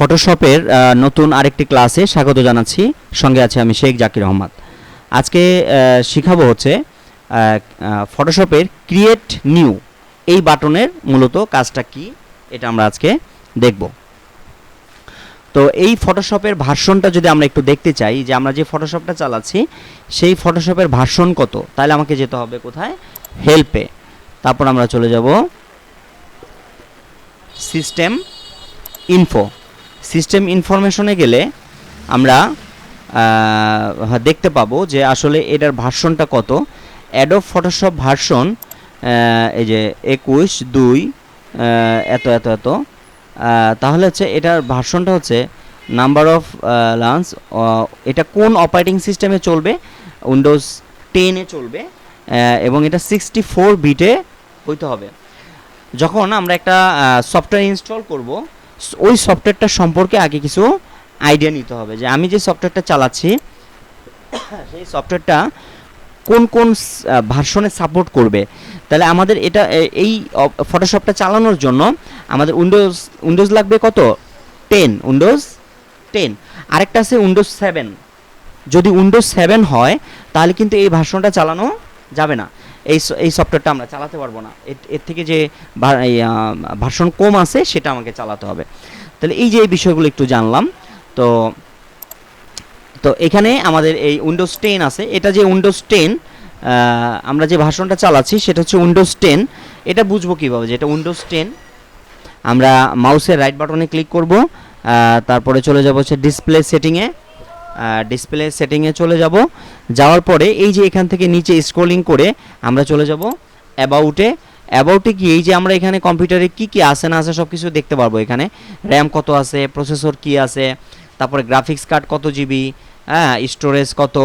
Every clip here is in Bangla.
ফটোশপের নতুন আরেকটি ক্লাসে স্বাগত জানাচ্ছি। সঙ্গে আছে আমি শেখ জাকির আহমদ আজকে শিখাবো হচ্ছে ফটোশপের ক্রিয়েট নিউ এই বাটনের মূলত কাজটা কি, এটা আমরা আজকে দেখব। তো এই ফটোশপের ভার্সনটা যদি আমরা একটু দেখতে চাই, যে আমরা যে ফটোশপটা চালাচ্ছি, সেই ফটোশপের ভার্সন কত? তাহলে আমাকে যেতে হবে কোথায়? হেল্পে তারপর আমরা চলে যাব। সিস্টেম ইনফো সিস্টেম ইনফরমেশনে গেলে আমরা দেখতে পাবো যে আসলে এটার ভার্সনটা কত। অ্যাডোব ফটোশপ ভার্সন এই যে একুশ, দুই এত এত এত। তাহলে হচ্ছে এটার ভার্সনটা হচ্ছে নাম্বার অফ লান্স এটা কোন অপারেটিং সিস্টেমে চলবে? উইন্ডোজ টেনে চলবে এবং এটা সিক্সটি ফোর বিটে হইতে হবে। যখন আমরা একটা সফটওয়্যার ইনস্টল করব ওই সফটওয়্যারটা সম্পর্কে আগে কিছু আইডিয়া নিতে হবে যে আমি যে সফটওয়্যারটা চালাচ্ছি, সেই সফটওয়্যারটা কোন কোন ভার্সনে সাপোর্ট করবে? তাহলে আমাদের এটা এই ফটোশপটা চালানোর জন্য আমাদের উইন্ডোজ উইন্ডোজ লাগবে কত? টেন উইন্ডোজ টেন আরেকটা আছে উইন্ডোজ সেভেন যদি উইন্ডোজ সেভেন হয়, তাহলে কিন্তু এই ভার্সনটা চালানো যাবে না। এই এই সফটওয়্যারটা আমরা চালাতে পারব না। এর- থেকে যে ভার্সন কম আছে, সেটা আমাকে চালাতে হবে। তাহলে এই যে এই বিষয়গুলো একটু জানলাম, তো তো এখানে আমাদের এই উইন্ডোজ টেন আছে। এটা যে উইন্ডোজ টেন আমরা যে ভার্সনটা চালাচ্ছি, সেটা হচ্ছে উইন্ডোজ টেন এটা বুঝব কীভাবে যে এটা উইন্ডোজ টেন আমরা মাউসের রাইট বাটনে ক্লিক করব তারপরে চলে যাব হচ্ছে ডিসপ্লে সেটিংয়ে ডিসপ্লে সেটিংয়ে চলে যাব। যাওয়ার পরে এই যে এখান থেকে নিচে স্ক্রলিং করে আমরা চলে যাব অ্যাবাউটে অ্যাবাউটে কি এই যে আমরা এখানে কম্পিউটারে কি কি আছে না আছে সব কিছু দেখতে পারব এখানে। র্যাম কত আছে প্রসেসর কি আছে, তারপরে গ্রাফিক্স কার্ড কত জিবি হ্যাঁ স্টোরেজ কত,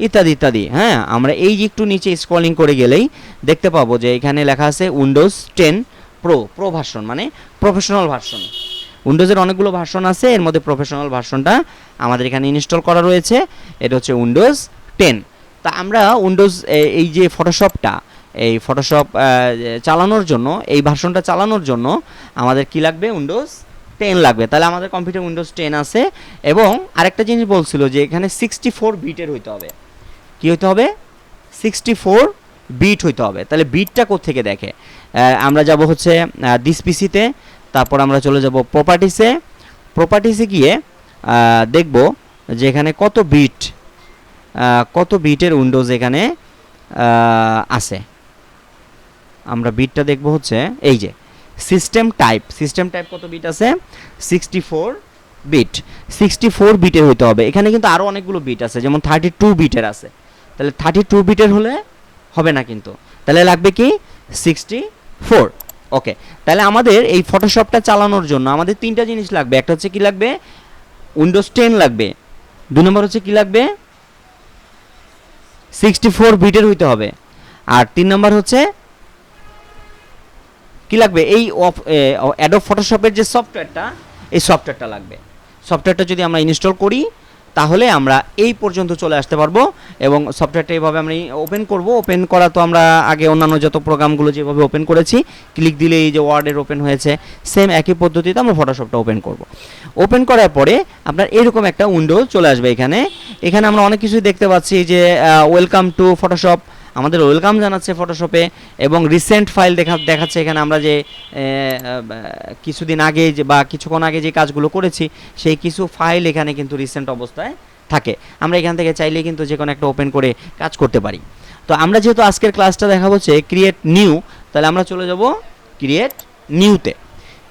ইত্যাদি ইত্যাদি হ্যাঁ। আমরা এই যে একটু নিচে স্ক্রলিং করে গেলেই দেখতে পাবো যে এখানে লেখা আছে Windows ten pro pro version মানে প্রফেশনাল ভার্সন উইন্ডোজের অনেকগুলো ভার্সন আছে, এর মধ্যে প্রফেশনাল ভার্সনটা আমাদের এখানে ইনস্টল করা রয়েছে। এটা হচ্ছে উইন্ডোজ টেন। তা আমরা উইন্ডোজ এই যে ফটোশপটা, এই ফটোশপ চালানোর জন্য, এই ভার্সনটা চালানোর জন্য আমাদের কি লাগবে? উইন্ডোজ টেন লাগবে। তাহলে আমাদের কম্পিউটার উইন্ডোজ টেন আছে এবং আরেকটা জিনিস বলছিল যে এখানে সিক্সটি ফোর বিটের হইতে হবে। কি হইতে হবে? সিক্সটি ফোর বিট হইতে হবে। তাহলে বিটটা কোত্থেকে দেখে? আমরা যাব হচ্ছে দিস পিসিতে। তারপর আমরা চলে যাব প্রপার্টিসে প্রপার্টিসে গিয়ে দেখব যে এখানে কত বিট কত বিটের উইন্ডোজ এখানে আছে। আমরা বিটটা দেখব হচ্ছে এই যে সিস্টেম টাইপ সিস্টেম টাইপ কত বিট আছে? Sixty four bit sixty four বিটের হইতে হবে। এখানে কিন্তু আরও অনেকগুলো বিট আছে, যেমন থার্টি টু বিটের আছে। তাহলে থার্টি টু বিটের হলে হবে না কিন্তু। তাহলে লাগবে কি? সিক্সটি ফোর ওকে তাহলে আমাদের এই ফটোশপটা চালানোর জন্য আমাদের তিনটা জিনিস লাগবে। একটা হচ্ছে কি লাগবে? উইন্ডোজ টেন লাগবে। দুই নম্বর হচ্ছে কি লাগবে? সিক্সটি ফোর বিটের হইতে হবে। আর তিন নম্বর হচ্ছে কি লাগবে? এই অ্যাডোব ফটোশপের যে সফটওয়্যারটা এই সফটওয়্যারটা লাগবে। সফটওয়্যারটা যদি আমরা ইনস্টল করি তাহলে আমরা এই পর্যন্ত চলে আসতে পারব এবং সফটওয়্যারটা এইভাবে আমি ওপেন করব। ওপেন করা তো আমরা আগে অন্যান্য যত প্রোগ্রামগুলো যেভাবে ওপেন করেছি ক্লিক দিলে এই যে ওয়ার্ডের ওপেন হয়েছে সেম একই পদ্ধতিতে আমরা ফটোশপটা ওপেন করব। ওপেন করার পরে আপনার এরকম একটা উইন্ডো চলে আসবে এখানে। এখানে আমরা অনেক কিছুই দেখতে পাচ্ছি যে ওয়েলকাম টু ফটোশপ আমাদের ওয়েলকাম জানাচ্ছে ফটোশপে এবং রিসেন্ট ফাইল দেখা দেখাচ্ছে এখানে আমরা যে কিছুদিন আগে যে, বা কিছুক্ষণ আগে যে কাজগুলো করেছি, সেই কিছু ফাইল এখানে কিন্তু রিসেন্ট অবস্থায় থাকে। আমরা এখান থেকে চাইলে কিন্তু যে কোনো একটা ওপেন করে কাজ করতে পারি। তো আমরা যেহেতু আজকের ক্লাসটা দেখা হচ্ছে ক্রিয়েট নিউ তাহলে আমরা চলে যাব ক্রিয়েট নিউতে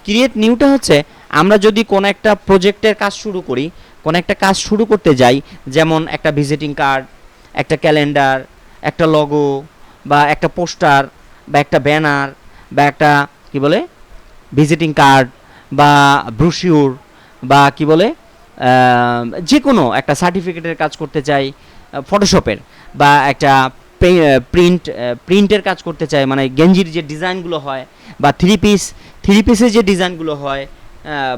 ক্রিয়েট নিউটা হচ্ছে, আমরা যদি কোনো একটা প্রজেক্টের কাজ শুরু করি, কোনো একটা কাজ শুরু করতে যাই, যেমন একটা ভিজিটিং কার্ড একটা ক্যালেন্ডার একটা লগো বা একটা পোস্টার বা একটা ব্যানার বা একটা, কি বলে ভিজিটিং কার্ড বা ব্রুশিউর বা কি বলে যে কোনো একটা সার্টিফিকেটের কাজ করতে চাই ফটোশপের বা একটা প্রিন্ট প্রিন্টের কাজ করতে চাই মানে গেঞ্জির যে ডিজাইনগুলো হয় বা থ্রি পিস থ্রি পিসের যে ডিজাইনগুলো হয়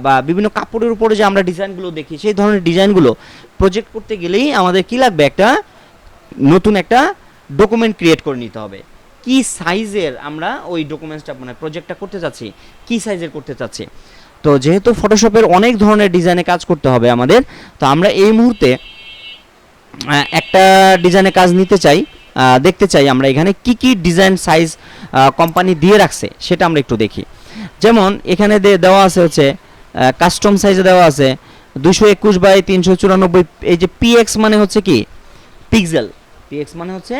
বা বিভিন্ন কাপড়ের উপরে যে আমরা ডিজাইনগুলো দেখি, সেই ধরনের ডিজাইনগুলো প্রজেক্ট করতে গেলেই আমাদের কি লাগবে? একটা নতুন একটা ডকুমেন্ট ক্রিয়েট করে নিতে হবে। কি সাইজের আমরা ওই ডকুমেন্টসটা মানে প্রজেক্টটা করতে চাচ্ছি, কি সাইজের করতে চাচ্ছি? তো যেহেতু ফটোশপের অনেক ধরনের ডিজাইনে কাজ করতে হবে আমাদের, তো আমরা এই মুহূর্তে একটা ডিজাইনে কাজ নিতে চাই দেখতে চাই আমরা এখানে কি কি ডিজাইন সাইজ কোম্পানি দিয়ে রাখছে, সেটা আমরা একটু দেখি। যেমন এখানে দেওয়া আছে হচ্ছে কাস্টম সাইজে দেওয়া আছে দুশো একুশ বাই তিনশো চুরানব্বই, এই যে পিএক্স মানে হচ্ছে কি? পিক্সেল পিএক্স মানে হচ্ছে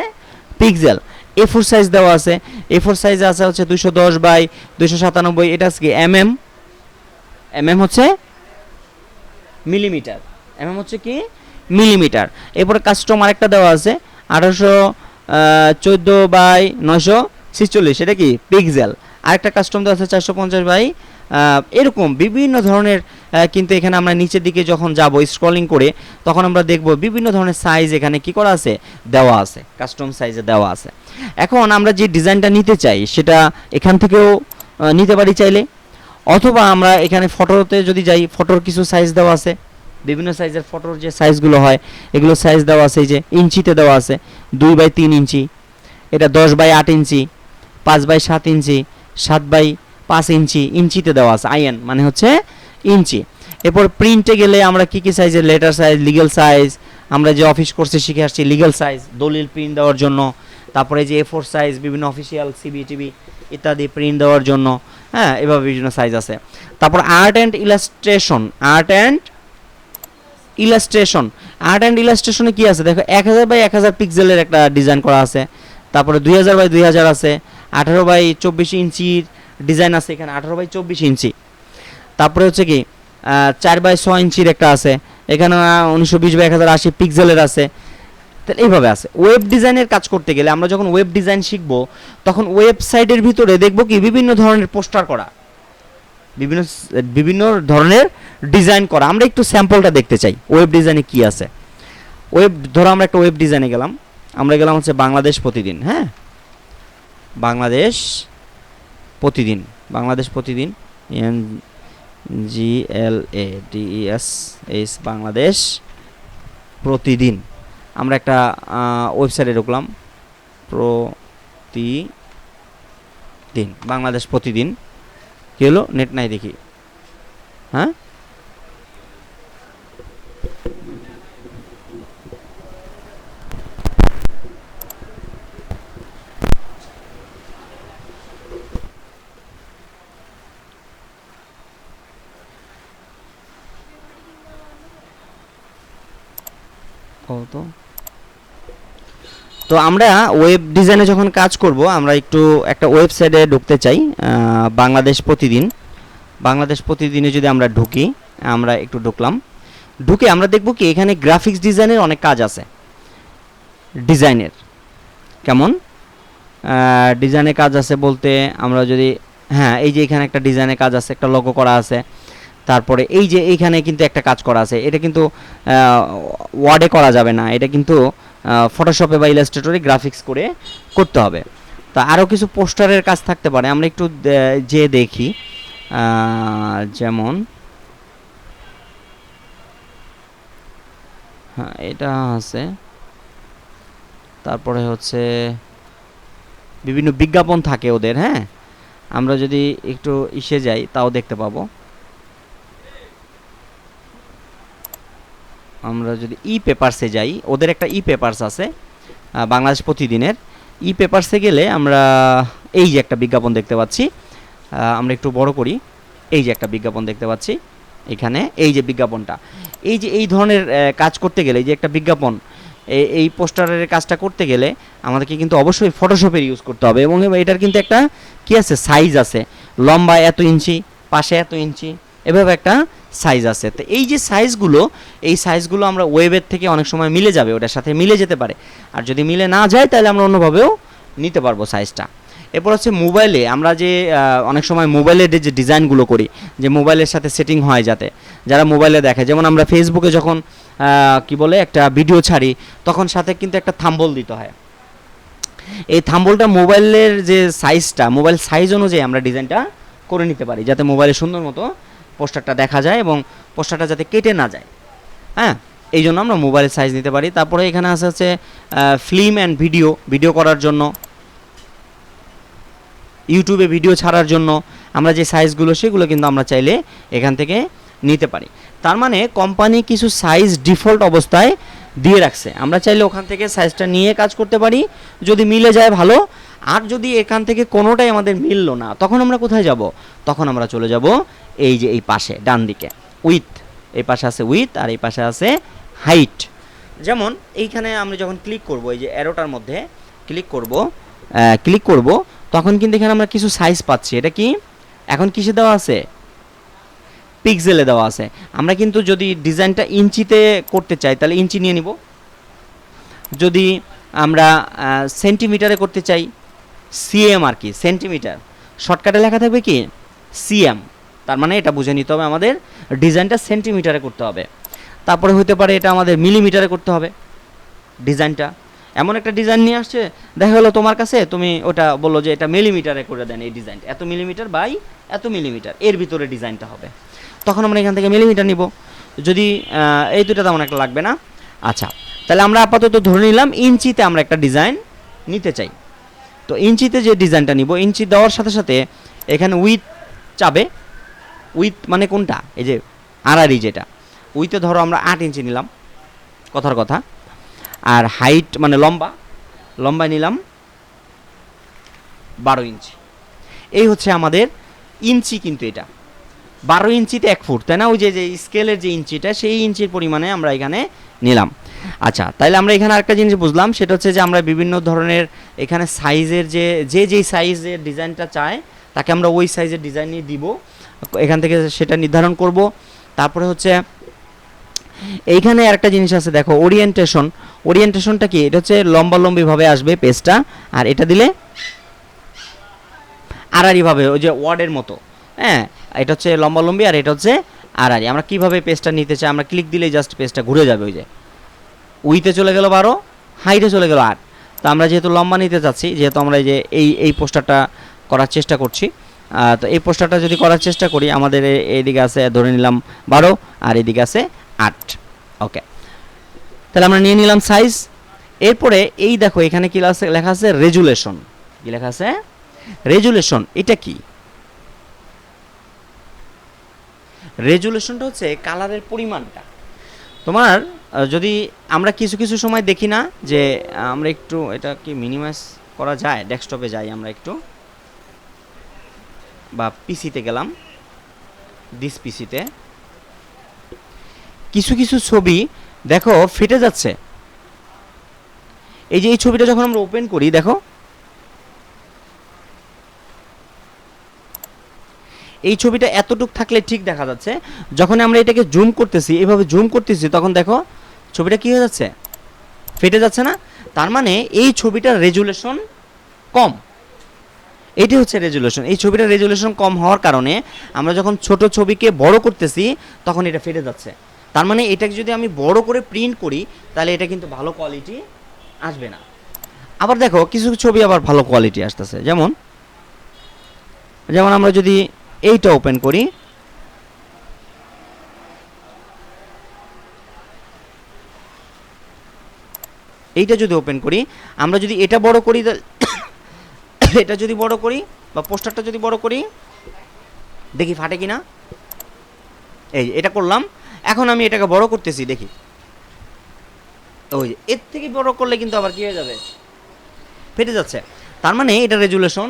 পিক্সেল এ ফোর সাইজ দেওয়া আছে। এ ফোর সাইজ আছে হচ্ছে দুশো দশ বাই দুশো সাতানব্বই। এটা কি? এম এম এম এম হচ্ছে মিলিমিটার এম এম হচ্ছে কি? মিলিমিটার এরপরে কাস্টম আরেকটা দেওয়া আছে, আঠারোশো চোদ্দ বাই নয়শো ছিচল্লিশ। এটা কি? পিক্সেল আরেকটা কাস্টম দেওয়া আছে, চারশো পঞ্চাশ বাই এরকম বিভিন্ন ধরনের কিন্তু এখানে আমরা নিচের দিকে যখন যাব স্ক্রলিং করে, তখন আমরা দেখব বিভিন্ন ধরনের সাইজ এখানে কি করা আছে? দেওয়া আছে কাস্টম সাইজে দেওয়া আছে। এখন আমরা যে ডিজাইনটা নিতে চাই, সেটা এখান থেকেও নিতে পারি চাইলে। অথবা আমরা এখানে ফটোতে যদি যাই ফটোর কিছু সাইজ দেওয়া আছে। বিভিন্ন সাইজের ফটোর যে সাইজগুলো হয়, এগুলো সাইজ দেওয়া আছে, এই যে ইঞ্চিতে দেওয়া আছে। দুই বাই তিন ইঞ্চি। এটা দশ বাই আট ইঞ্চি, পাঁচ বাই সাত ইঞ্চি, সাত বাই পাঁচ ইঞ্চি, ইঞ্চিতে দেওয়া আছে, আইএন মানে হচ্ছে ইঞ্চি। এরপর প্রিন্টে গেলে আমরা কি কি সাইজের লেটার সাইজ লিগেল সাইজ আমরা যে অফিস কোর্সে শিখে আসছি লিগেল সাইজ দলিল প্রিন্ট দেওয়ার জন্য, তারপরে যে এ ফোর সাইজ বিভিন্ন অফিসিয়াল সিবি টিভি ইত্যাদি প্রিন্ট দেওয়ার জন্য হ্যাঁ এভাবে বিভিন্ন সাইজ আছে। তারপর art and illustration art and illustration art and ইলাস্ট্রেশনে কী আছে? দেখো, এক হাজার বাই এক হাজার পিক্সেলের একটা ডিজাইন করা আছে, তারপরে দুই হাজার বাই দুই হাজার আছে, আঠারো বাই চব্বিশ ইঞ্চির ডিজাইন আছে এখানে আঠারো বাই চব্বিশ ইঞ্চি। তারপরে হচ্ছে কি চার বাই ছয় ইঞ্চির একটা আছে। এখানে উনিশশো বিশ বাই এক হাজার আশি পিক্সেলের আছে। তাহলে এইভাবে আছে। ওয়েব ডিজাইনের কাজ করতে গেলে আমরা যখন ওয়েব ডিজাইন শিখব, তখন ওয়েবসাইটের ভিতরে দেখব কি বিভিন্ন ধরনের পোস্টার করা। বিভিন্ন বিভিন্ন ধরনের ডিজাইন করা। আমরা একটু স্যাম্পলটা দেখতে চাই ওয়েব ডিজাইনে কি আছে। ওয়েব ধরো আমরা একটা ওয়েব ডিজাইনে গেলাম। আমরা গেলাম হচ্ছে বাংলাদেশ প্রতিদিন হ্যাঁ? Bangladesh Pratidin, Bangladesh Pratidin, N G L A DS S, Bangladesh Pratidin. আমরা একটা ওয়েবসাইটে ঢুকলাম, প্রতিদিন, বাংলাদেশ প্রতিদিন। কী হলো? নেট নাই দেখি। হ্যাঁ? কত তো তো আমরা ওয়েব ডিজাইনে যখন কাজ করব, আমরা একটু একটা ওয়েবসাইটে ঢুকতে চাই বাংলাদেশ প্রতিদিন। বাংলাদেশ প্রতিদিনে যদি আমরা ঢুকি, আমরা একটু ঢুকলাম। ঢুকে আমরা দেখব কি এখানে গ্রাফিক্স ডিজাইনের অনেক কাজ আছে। ডিজাইনের কেমন? ডিজাইনের কাজ আছে বলতে আমরা যদি হ্যাঁ এই যে এখানে একটা ডিজাইনের কাজ আছে, একটা লোগো করা আছে। তারপরে এই যে এইখানে কিন্তু একটা কাজ করা আছে। এটা কিন্তু ওয়ার্ডে করা যাবে না। এটা কিন্তু ফটোশপে বা ইলাস্ট্রেটরে গ্রাফিক্স করে করতে হবে। তা আরও কিছু পোস্টারের কাজ থাকতে পারে। আমরা একটু যে দেখি। যেমন হ্যাঁ এটা আছে। তারপরে হচ্ছে, বিভিন্ন বিজ্ঞাপন থাকে ওদের হ্যাঁ? আমরা যদি একটু ইসে যাই, তাও দেখতে পাবো। আমরা যদি ই পেপারসে যাই, ওদের একটা ই পেপারস আছে বাংলাদেশ প্রতিদিনের। ই পেপারসে গেলে আমরা এই যে একটা বিজ্ঞাপন দেখতে পাচ্ছি আমরা একটু বড় করি, এই যে একটা বিজ্ঞাপন দেখতে পাচ্ছি, এখানে এই যে বিজ্ঞাপনটা। এই যে এই ধরনের কাজ করতে গেলে, এই যে একটা বিজ্ঞাপন এই পোস্টারের কাজটা করতে গেলে আমাদেরকে কিন্তু অবশ্যই ফটোশপের ইউজ করতে হবে এবং এটার কিন্তু একটা কি আছে সাইজ আছে, লম্বা এত ইঞ্চি, পাশে এত ইঞ্চি এভাবে একটা সাইজ আছে। তো এই যে সাইজগুলো এই সাইজগুলো আমরা ওয়েবের থেকে অনেক সময় মিলে যাবে, ওটার সাথে মিলে যেতে পারে। আর যদি মিলে না যায়, তাহলে আমরা অন্যভাবেও নিতে পারব সাইজটা এরপর হচ্ছে মোবাইলে আমরা যে অনেক সময় মোবাইলের যে ডিজাইনগুলো করি, যে মোবাইলের সাথে সেটিং হয় যাতে, যারা মোবাইলে দেখে, যেমন আমরা ফেসবুকে যখন কি বলে, একটা ভিডিও ছাড়ি, তখন সাথে কিন্তু একটা থাম্বল দিতে হয়। এই থাম্বলটা মোবাইলের যে সাইজটা মোবাইল সাইজ অনুযায়ী আমরা ডিজাইনটা করে নিতে পারি, যাতে মোবাইলে সুন্দর মতো পোস্টারটা দেখা যায় এবং পোস্টারটা যাতে কেটে না যায়। হ্যাঁ? এই জন্য আমরা মোবাইলের সাইজ নিতে পারি। তারপরে এখানে আছে হচ্ছে ফিল্ম অ্যান্ড ভিডিও ভিডিও করার জন্য। ইউটিউবে ভিডিও ছাড়ার জন্য। আমরা যে সাইজগুলো, সেগুলো কিন্তু আমরা চাইলে এখান থেকে নিতে পারি। তার মানে কোম্পানি কিছু সাইজ ডিফল্ট অবস্থায় দিয়ে রাখছে। আমরা চাইলে ওখান থেকে সাইজটা নিয়ে কাজ করতে পারি। যদি মিলে যায় ভালো আর যদি এখান থেকে কোনোটাই আমাদের মিললো না, তখন আমরা কোথায় যাব? তখন আমরা চলে যাব এই যে এই পাশে, ডান দিকে। উইথ এই পাশে আছে উইথ আর এই পাশে আছে হাইট যেমন এইখানে আমরা যখন ক্লিক করব, এই যে অ্যারোটার মধ্যে ক্লিক করব ক্লিক করব, তখন কিন্তু এখানে আমরা কিছু সাইজ পাচ্ছি। এটা কি? এখন কিসে দেওয়া আছে? পিক্সেলে দেওয়া আছে। আমরা কিন্তু যদি ডিজাইনটা ইঞ্চিতে করতে চাই, তাহলে ইঞ্চি নিয়ে নিব। যদি আমরা সেন্টিমিটারে করতে চাই সিএম আর কি সেন্টিমিটার শর্টকাটে লেখা থাকবে কি? সিএম তার মানে এটা বুঝে নিতে হবে আমাদের ডিজাইনটা সেন্টিমিটারে করতে হবে। তারপরে হতে পারে এটা আমাদের মিলিমিটারে করতে হবে ডিজাইনটা এমন একটা ডিজাইন নিয়ে আসছে, দেখা গেলো তোমার কাছে, তুমি ওটা বলল যে এটা মিলিমিটারে করে দেন এই ডিজাইনটা এত মিলিমিটার বাই এত মিলিমিটার এর ভিতরে ডিজাইনটা হবে। তখন আমরা এখান থেকে মিলিমিটার নিব। যদি এই দুটো তেমন একটা লাগবে না। আচ্ছা তাহলে আমরা আপাতত ধরে নিলাম, ইঞ্চিতে আমরা একটা ডিজাইন নিতে চাই। তো ইঞ্চিতে যে ডিজাইনটা নিব, ইঞ্চি দেওয়ার সাথে সাথে এখানে উইথ চাবে। উইথ মানে কোনটা? এই যে আড়াআড়ি যেটা। উইথে ধরো আমরা আট ইঞ্চি নিলাম, কথার কথা। আর হাইট মানে লম্বা। লম্বায় নিলাম বারো ইঞ্চি। এই হচ্ছে আমাদের ইঞ্চি কিন্তু এটা। বারো ইঞ্চিতে এক ফুট, তাই না? ওই যে যে স্কেলের যে ইঞ্চিটা, সেই ইঞ্চির পরিমাণে আমরা এখানে নিলাম। আচ্ছা তাইলে আমরা এখানে আরেকটা জিনিস বুঝলাম, সেটা হচ্ছে যে আমরা বিভিন্ন ধরনের এখানে সাইজের যে যে যেই সাইজের ডিজাইনটা চায় তাকে আমরা ওই সাইজের ডিজাইন নিয়ে দিব। এখান থেকে সেটা নির্ধারণ করব। তারপরে হচ্ছে, এইখানে আরেকটা জিনিস আছে, দেখো ওরিয়েন্টেশন ওরিয়েন্টেশনটা কি? এটা হচ্ছে লম্বা লম্বিভাবে আসবে পেজটা, আর এটা দিলে আড়াআড়িভাবে, ওই যে ওয়ার্ডের মতো। হ্যাঁ এটা হচ্ছে লম্বা লম্বি আর এটা হচ্ছে আড়াড়ি আমরা কীভাবে পেজটা নিতে চাই, আমরা ক্লিক দিলেই জাস্ট পেজটা ঘুরে যাবে, ওই যে। উইতে চলে গেল বারো হাইটে চলে গেল আট। তো আমরা যেহেতু লম্বা নিতে চাচ্ছি যেহেতু আমরা এই যে এই এই পোস্টারটা করার চেষ্টা করছি তো এই পোস্টারটা যদি করার চেষ্টা করি, আমাদের এইদিকে আছে, ধরে নিলাম বারো, আর এদিকে আছে আট। ওকে তাহলে আমরা নিয়ে নিলাম সাইজ এরপরে এই দেখো, এখানে কি লেখা আছে রেজুলেশন। কি লেখা আছে? রেজুলেশন, এটা কি? রেজুলেশনটা হচ্ছে কালারের পরিমাণটা। তোমার যদি আমরা কিছু কিছু সময় দেখি না যে আমরা একটু এটা কি মিনিমাইজ করা যায়? ডেস্কটপে যাই আমরা একটু। বা পিসিতে গেলাম। দিস পিসিতে কিছু কিছু ছবি, দেখো, ফেটে যাচ্ছে। এই যে এই ছবিটা যখন আমরা ওপেন করি, দেখো এই ছবিটা এতটুক থাকলে ঠিক দেখা যাচ্ছে। যখন আমরা এটাকে জুম করতেছি, এভাবে জুম করতেছি, তখন দেখো ছবিটা কি হয়ে যাচ্ছে? ফেটে যাচ্ছে না? তার মানে এই ছবিটার রেজুলেশন কম। এটি হচ্ছে রেজুলেশন এই ছবিটার রেজুলেশন কম হওয়ার কারণে আমরা যখন ছোট ছবিকে বড় করতেছি, তখন এটা ফেটে যাচ্ছে। তার মানে এটাকে যদি আমি বড় করে প্রিন্ট করি, তাহলে এটা কিন্তু ভালো কোয়ালিটি আসবে না। আবার দেখো, কিছু ছবি আবার ভালো কোয়ালিটি আসতেছে। যেমন যেমন আমরা যদি এইটা ওপেন করি। এইটা যদি ওপেন করি, আমরা যদি এটা বড় করি এটা যদি বড় করি, বা পোস্টারটা যদি বড় করি, দেখি ফাটে কিনা। এই এটা করলাম। এখন আমি এটাকে বড় করতেছি, দেখি। ওই এর থেকে বড় করলে কিন্তু আবার কি হয়ে যাবে? ফেটে যাচ্ছে। তার মানে এটা রেজুলেশন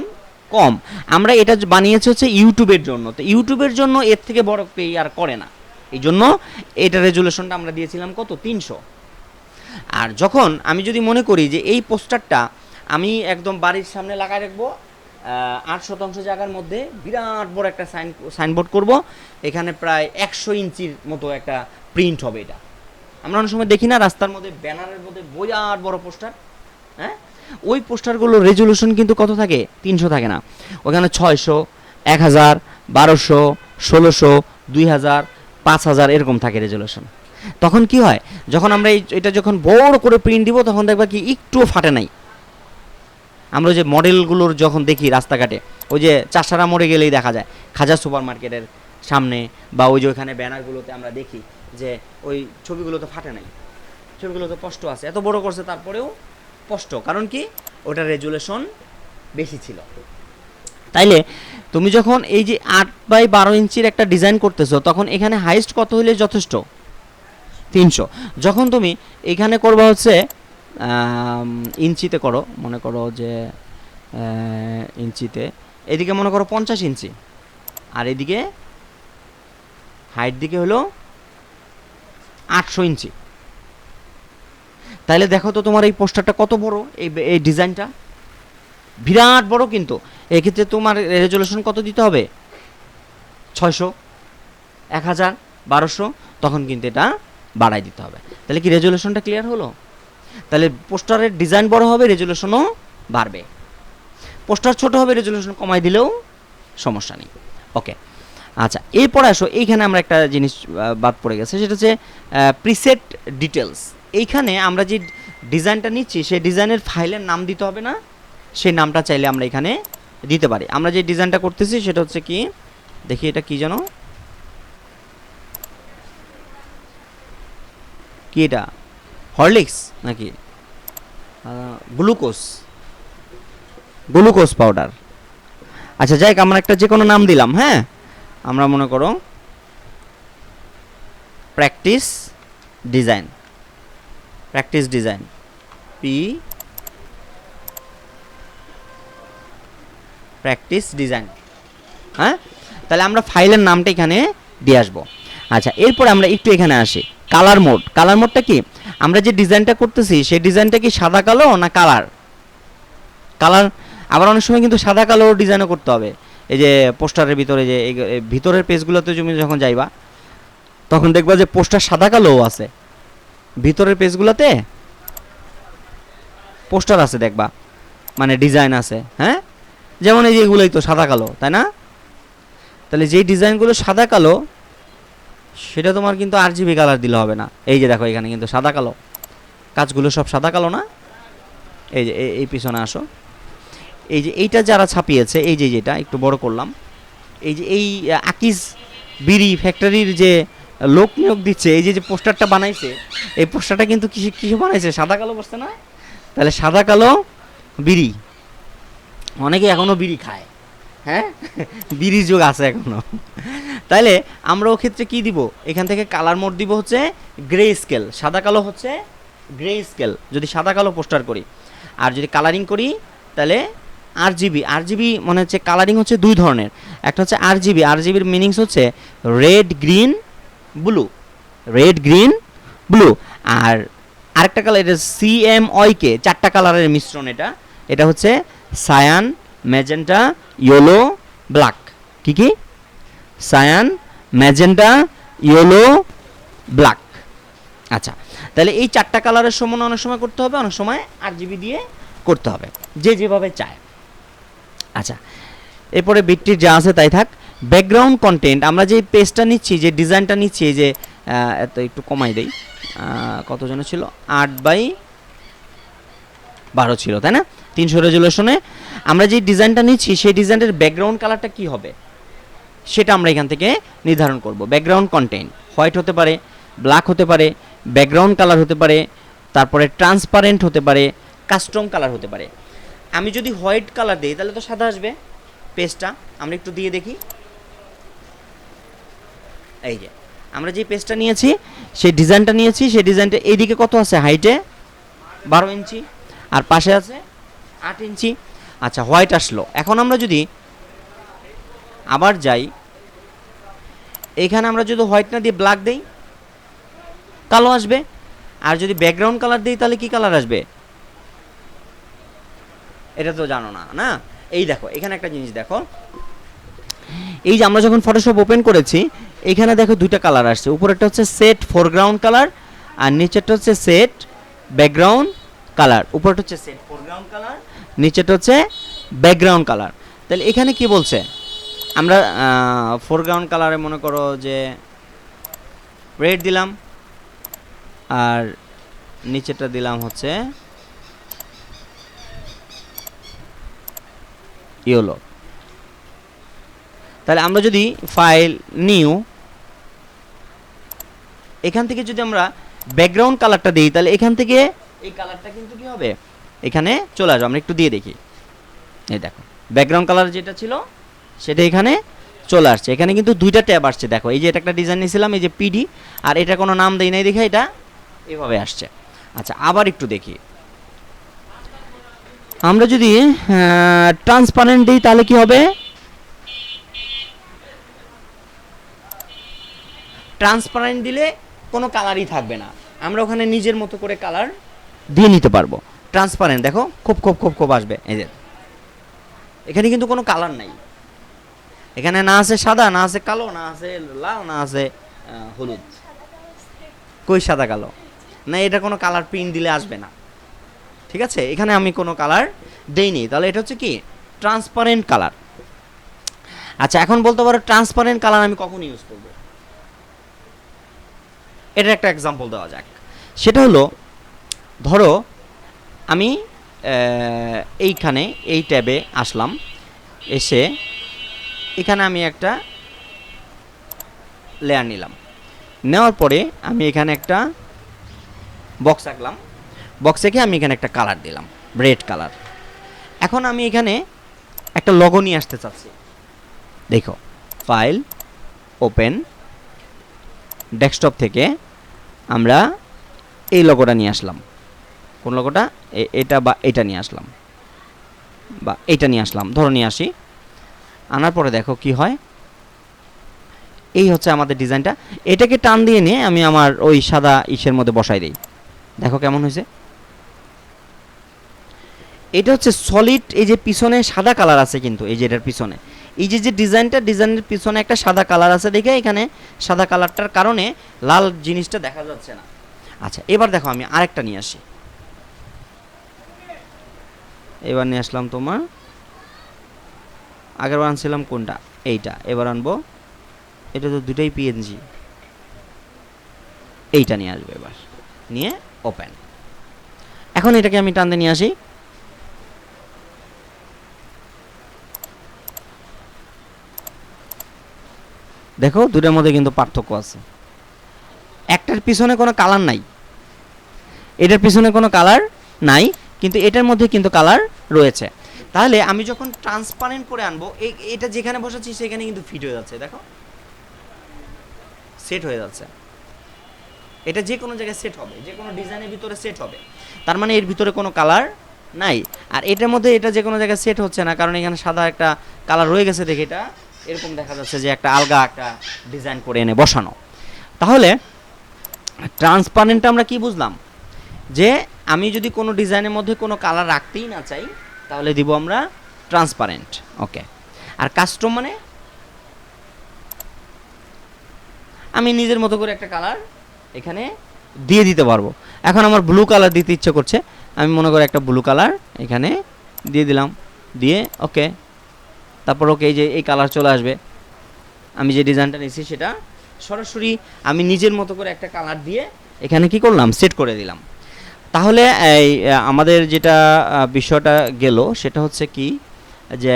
কম। আমরা এটা বানিয়েছি হচ্ছে ইউটিউবের জন্য। তো ইউটিউবের জন্য এর থেকে বড় পে আর করে না। এই জন্য এটা রেজুলেশনটা আমরা দিয়েছিলাম কত? তিনশো। আর যখন আমি যদি মনে করি যে এই পোস্টারটা আমি একদম বাড়ির সামনে লাগাই রাখব আট শতাংশ জায়গার মধ্যে বিরাট বড় একটা সাইন, সাইনবোর্ড করব, এখানে প্রায় একশো ইঞ্চির মতো একটা প্রিন্ট হবে এটা। আমরা অনেক সময় দেখি না, রাস্তার মধ্যে ব্যানারের মধ্যে বিরাট বড় পোস্টার হ্যাঁ? ওই পোস্টারগুলোর রেজলিউশন কিন্তু কত থাকে? তিনশো থাকে না। ওখানে ছয়শো, এক হাজার, বারোশো, ষোলোশো, দুই হাজার, পাঁচ হাজার এরকম থাকে রেজলিউশন তখন কি হয়? যখন আমরা এটা যখন বড় করে প্রিন্ট দিব, তখন দেখবা কি একটুও ফাটে নাই। আমরা যে মডেলগুলোর যখন দেখি রাস্তাঘাটে, ওই যে চাষারা মরে গেলেই দেখা যায়, খাজা সুপার মার্কেটের সামনে বা ওই যে ওখানে ব্যানারগুলোতে আমরা দেখি যে ওই ছবিগুলোতে ফাটে নাই। ছবিগুলো তো কষ্ট আছে, এত বড় করছে, তারপরেও স্পষ্ট, কারণ কি? ওটার রেজুলেশন বেশি ছিল। তাইলে তুমি যখন এই যে আট বাই বারো ইঞ্চির একটা ডিজাইন করতেছো, তখন এখানে হাইস্ট কত হলে যথেষ্ট? তিনশো। যখন তুমি এখানে করবা হচ্ছে ইঞ্চিতে করো, মনে করো যে ইঞ্চিতে, এদিকে মনে করো পঞ্চাশ ইঞ্চি। আর এদিকে হাইট দিকে হলো আটশো ইঞ্চি। তাহলে দেখো তো তোমার এই পোস্টারটা কত বড়, এই এই ডিজাইনটা। বিরাট বড় কিন্তু। এক্ষেত্রে তোমার রেজলিউশন কত দিতে হবে? ছয়শো, এক হাজার, বারোশো, তখন কিন্তু এটা বাড়াই দিতে হবে। তাহলে কি রেজলিউশনটা ক্লিয়ার হলো? তাহলে পোস্টারের ডিজাইন বড় হবে রেজলিউশনও বাড়বে। পোস্টার ছোট হবে রেজলিউশন কমাই দিলেও সমস্যা নেই। ওকে আচ্ছা এরপরে আসো। এইখানে আমরা একটা জিনিস বাদ পড়ে গেছে, সেটা হচ্ছে প্রিসেট ডিটেলস এইখানে আমরা যে ডিজাইনটা নিচ্ছি, সেই ডিজাইনের ফাইলের নাম দিতে হবে না। সেই নামটা চাইলে আমরা এখানে দিতে পারি। আমরা যে ডিজাইনটা করতেছি, সেটা হচ্ছে কি? দেখি এটা কি জানো কি এটা? হরলিক্স নাকি? গ্লুকোজ। Glucose powder. আচ্ছা যাই আমরা একটা যে কোনো নাম দিলাম হ্যাঁ? আমরা মনে করো, practice design. Practice design. P practice design. হ্যাঁ? তাহলে আমরা ফাইলের নামটা এখানে দিয়ে আসব। আচ্ছা এরপর আমরা একটু এখানে আসি। কালার মোড কালার মোডটা কি? আমরা যে ডিজাইনটা করতেছি, সেই ডিজাইনটা কি সাদা, কালো না কালার? কালার আবার অনেক সময় কিন্তু সাদা, কালো ডিজাইনও করতে হবে। এই যে পোস্টারের ভিতরে যে ভিতরের পেজগুলোতে তুমি যখন যাইবা, তখন দেখবা যে পোস্টার সাদা, কালোও আছে। ভিতরের পেজগুলোতে পোস্টার আছে দেখবা। মানে ডিজাইন আছে হ্যাঁ? যেমন এই যে এগুলোই তো সাদা কালো, তাই না? তাহলে যেই ডিজাইনগুলো সাদা কালো, সেটা তোমার কিন্তু আর জিবি কালার দিলে হবে না। এই যে দেখো এখানে কিন্তু সাদা কালো। কাজগুলো সব সাদা কালো না? এই যে, এই- পিছনে আসো। এই যে এইটা যারা ছাপিয়েছে, এই যে যেটা, একটু বড় করলাম। এই যে এই, আকিজ বিড়ি ফ্যাক্টরির যে লোক নিয়োগ দিচ্ছে, এই যে যে পোস্টারটা বানাইছে, এই পোস্টারটা কিন্তু কিসে কিসে বানাইছে? সাদা কালো বসছে না? তাহলে সাদা কালো বিড়ি। অনেকে এখনও বিড়ি খায়। হ্যাঁ? বিড়ি যোগ আছে এখনও তাইলে আমরা ও ক্ষেত্রে কি দিব? এখান থেকে কালার মোড দিব হচ্ছে গ্রে স্কেল। সাদা কালো হচ্ছে গ্রে স্কেল। যদি সাদা কালো পোস্টার করি। আর যদি কালারিং করি, তাহলে আর জিবি আর জিবি মনে হচ্ছে কালারিং হচ্ছে দুই ধরনের। একটা হচ্ছে আর জিবি আর জিবির মিনিংস হচ্ছে red green blue red green blue আর আরেকটা কালার এটা সিএম কে চারটা কালারের মিশ্রণ এটা। এটা হচ্ছে সায়ান ম্যাজেন্টা ইয়েলো ব্ল্যাক কি কি? সায়ান ম্যাজেন্টা ইয়েলো ব্ল্যাক আচ্ছা তাহলে এই চারটা কালারের সমান অনেক সময় করতে হবে, অনেক সময় আট জিবি দিয়ে করতে হবে, যে যেভাবে চায়। আচ্ছা এরপরে বিটটির যা আছে তাই থাক। ব্যাকগ্রাউন্ড কন্টেন্ট আমরা যে পেজটা নিচ্ছি, যে ডিজাইনটা নিচ্ছি যে এত একটু কমাই দেই। কত জন ছিল? আট বাই বারো ছিল, তাই না? তিনশো রেজুলেশনে আমরা যে ডিজাইনটা নিচ্ছি, সেই ডিজাইনের ব্যাকগ্রাউন্ড কালারটা কি হবে? সেটা আমরা এখান থেকে নির্ধারণ করব। ব্যাকগ্রাউন্ড কন্টেন্ট হোয়াইট হতে পারে ব্ল্যাক হতে পারে ব্যাকগ্রাউন্ড কালার হতে পারে, তারপরে ট্রান্সপারেন্ট হতে পারে কাস্টম কালার হতে পারে। আমি যদি হোয়াইট কালার দিই, তাহলে তো সাদা আসবে। পেজটা আমরা একটু দিয়ে দেখি। এই যে, আমরা যে পেজটা নিয়েছি, সেই ডিজাইনটা নিয়েছি, সেই ডিজাইনটা এইদিকে কত আছে? হাইটে বারো ইঞ্চি। আর পাশে আছে আট ইঞ্চি। আচ্ছা হোয়াইট আসলো। এখন আমরা যদি আবার যাই, এখানে আমরা যদি হোয়াইট না দিয়ে ব্ল্যাক দেই, কালো আসবে। আর যদি ব্যাকগ্রাউন্ড কালার দিই, তাহলে কি কালার আসবে? এটা তো জানো না না? এই দেখো, এখানে একটা জিনিস দেখো। এই যে আমরা যখন ফটোশপ ওপেন করেছি এখানে দেখো দুইটা কালার আসছে। উপরেরটা হচ্ছে সেট ফোরগ্রাউন্ড কালার আর নিচেরটা হচ্ছে সেট ব্যাকগ্রাউন্ড কালার উপরেরটা হচ্ছে সেট ফোরগ্রাউন্ড কালার নিচেরটা হচ্ছে ব্যাকগ্রাউন্ড কালার তাহলে এখানে কি বলছে? আমরা ফোরগ্রাউন্ড কালারে মনে করো যে রেড দিলাম আর নিচেরটা দিলাম হচ্ছে ইয়েলো তাহলে আমরা যদি ফাইল নিউ এখান থেকে যদি আমরা ব্যাকগ্রাউন্ড কালারটা দিই, তাহলে এখান থেকে এই কালারটা কিন্তু কি হবে? এখানে চলে আসবে, আমরা একটু দিয়ে দেখি। এই দেখো ব্যাকগ্রাউন্ড কালার যেটা ছিল, সেটা এখানে চলে আসছে। এখানে কিন্তু দুইটা ট্যাব আসছে, দেখো। এই যে এটা একটা ডিজাইন নিয়েছিলাম, এই যে পিডি আর এটা কোনো নাম দেই নাই দেখে এটা এভাবে আসছে। আচ্ছা আবার একটু দেখি। আমরা যদি ট্রান্সপারেন্ট দিই, তাহলে কি হবে? ট্রান্সপারেন্ট দিলে কোনো কালারই থাকবে না। আমরা ওখানে নিজের মতো করে কালার দিয়ে নিতে পারব। ট্রান্সপারেন্ট দেখো, খুব খুব খুব খুব আসবে। এই যে, এখানে কিন্তু কোনো কালার নাই। এখানে না আছে সাদা, না আছে কালো, না আছে লাল, না আছে হলুদ। কই সাদা, কালো? না, এটা কোনো কালার প্রিন্ট দিলে আসবে না। ঠিক আছে? এখানে আমি কোনো কালার দেইনি। তাহলে এটা হচ্ছে কি? ট্রান্সপারেন্ট কালার আচ্ছা এখন বলতে পারো ট্রান্সপারেন্ট কালার আমি কখন ইউজ করব? এটার একটা এক্সাম্পল দেওয়া যাক। সেটা হলো, ধরো, আমি এইখানে, এই ট্যাবে আসলাম, এসে এখানে আমি একটা লেয়ার নিলাম। নেওয়ার পরে আমি এখানে একটা বক্স আঁকলাম। বক্স এঁকে আমি এখানে একটা কালার দিলাম রেড কালার এখন আমি এখানে একটা লগো নিয়ে আসতে চাচ্ছি। দেখো ফাইল ওপেন ডেস্কটপ থেকে আমরা এই লগোটা নিয়ে আসলাম। কোন লগোটা এটা বা এটা নিয়ে আসলাম। বা এটা নিয়ে আসলাম। ধরো নিয়ে আসি। আনার পরে দেখো কি হয়। এই হচ্ছে আমাদের ডিজাইনটা। এটাকে টান দিয়ে নিয়ে আমি আমার ওই সাদা ইসের মধ্যে বসাই দিই। দেখো কেমন হয়েছে। এটা হচ্ছে সলিড এই যে পিছনে সাদা কালার আছে কিন্তু, এই যে এটার পিছনে। এই যে যে ডিজাইনটা, ডিজাইনের পিছনে একটা সাদা কালার আছে দেখে এখানে সাদা কালারটার কারণে লাল জিনিসটা দেখা যাচ্ছে না। আচ্ছা এবার দেখো আমি আরেকটা নিয়ে আসি। এবার নিয়ে আসলাম তোমার। আগের বার আনছিলাম কোনটা? এইটা। এবার আনব। এটা তো দুটাই পিএনজি এইটা নিয়ে আসবে এবার। নিয়ে ওপেন এখন এটাকে আমি টানতে নিয়ে আসি। দেখো দুটার মধ্যে কিন্তু পার্থক্য আছে। একটার পিছনে কোনো কালার নাই। এটার পিছনে কোনো কালার নাই, কিন্তু এটার মধ্যে কিন্তু কালার রয়েছে। তাহলে আমি যখন ট্রান্সপারেন্ট করে আনব এটা যেখানে বসাচ্ছি, সেখানে কিন্তু ফিট হয়ে যাচ্ছে, দেখো। সেট হয়ে যাচ্ছে। এটা যে কোনো জায়গায় সেট হবে, যে কোনো ডিজাইনের ভিতরে সেট হবে। তার মানে এর ভিতরে কোনো কালার নাই। আর এটার মধ্যে এটা যে কোনো জায়গায় সেট হচ্ছে না, কারণ এখানে সাদা একটা কালার রয়ে গেছে দেখে এটা। এরকম দেখা যাচ্ছে যে একটা আলগা একটা ডিজাইন করে এনে বসানো। তাহলে ট্রান্সপারেন্টটা আমরা কি বুঝলাম? যে আমি যদি কোনো ডিজাইনের মধ্যে কোনো কালার রাখতেই না চাই, তাহলে দিব আমরা ট্রান্সপারেন্ট ওকে আর কাস্টম মানে? আমি নিজের মতো করে একটা কালার এখানে দিয়ে দিতে পারব। এখন আমার ব্লু কালার দিতে ইচ্ছে করছে, আমি মনে করি একটা ব্লু কালার এখানে দিয়ে দিলাম, দিয়ে ওকে তারপর ওকে এই যে এই কালার চলে আসবে। আমি যে ডিজাইনটা নিয়েছি সেটা সরাসরি আমি নিজের মতো করে একটা কালার দিয়ে এখানে কি করলাম? সেট করে দিলাম। তাহলে এই আমাদের যেটা বিষয়টা গেল সেটা হচ্ছে কি, যে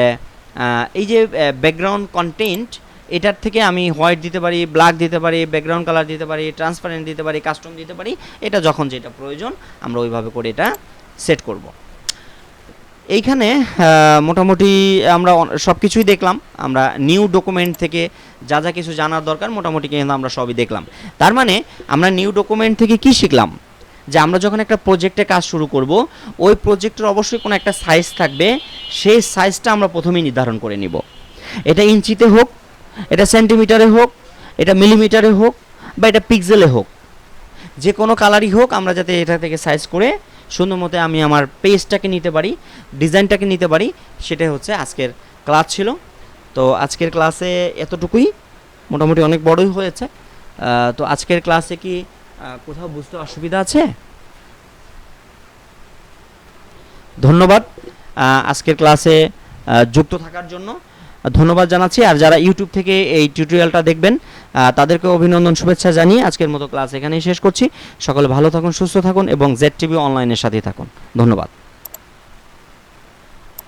এই যে ব্যাকগ্রাউন্ড কন্টেন্ট এটার থেকে আমি হোয়াইট দিতে পারি ব্ল্যাক দিতে পারি ব্যাকগ্রাউন্ড কালার দিতে পারি ট্রান্সপারেন্ট দিতে পারি কাস্টম দিতে পারি, এটা যখন যেটা প্রয়োজন, আমরা ওইভাবে করে এটা সেট করব। এইখানে মোটামুটি আমরা সব কিছুই দেখলাম। আমরা নিউ ডকুমেন্ট থেকে যা যা কিছু জানার দরকার, মোটামুটি কিন্তু আমরা সবই দেখলাম। তার মানে আমরা নিউ ডকুমেন্ট থেকে কি শিখলাম? যে আমরা যখন একটা প্রজেক্টে কাজ শুরু করব, ওই প্রজেক্টের অবশ্যই কোনো একটা সাইজ থাকবে, সেই সাইজটা আমরা প্রথমেই নির্ধারণ করে নিব। এটা ইঞ্চিতে হোক, এটা সেন্টিমিটারে হোক, এটা মিলিমিটারে হোক, বা এটা পিক্সেলে হোক। যে কোনো কালারই হোক, আমরা যাতে এটা থেকে সাইজ করে সুন্দর মতো আমি আমার পেজটাকে নিতে পারি, ডিজাইনটাকে নিতে পারি, সেটাই হচ্ছে আজকের ক্লাস ছিল। তো আজকের ক্লাসে এতটুকুই, মোটামুটি অনেক বড়ই হয়েছে। তো আজকের ক্লাসে কি কোথাও বুঝতে অসুবিধা আছে? ধন্যবাদ। আজকের ক্লাসে যুক্ত থাকার জন্য ধন্যবাদ জানাচ্ছি। আর যারা ইউটিউব থেকে এই টিউটোরিয়ালটা দেখবেন তাদেরকে অভিনন্দন, শুভেচ্ছা জানিয়ে আজকের মতো ক্লাস এখানেই শেষ করছি। সকলে ভালো থাকুন, সুস্থ থাকুন এবং জেড টিভি অনলাইনের সাথেই থাকুন। ধন্যবাদ।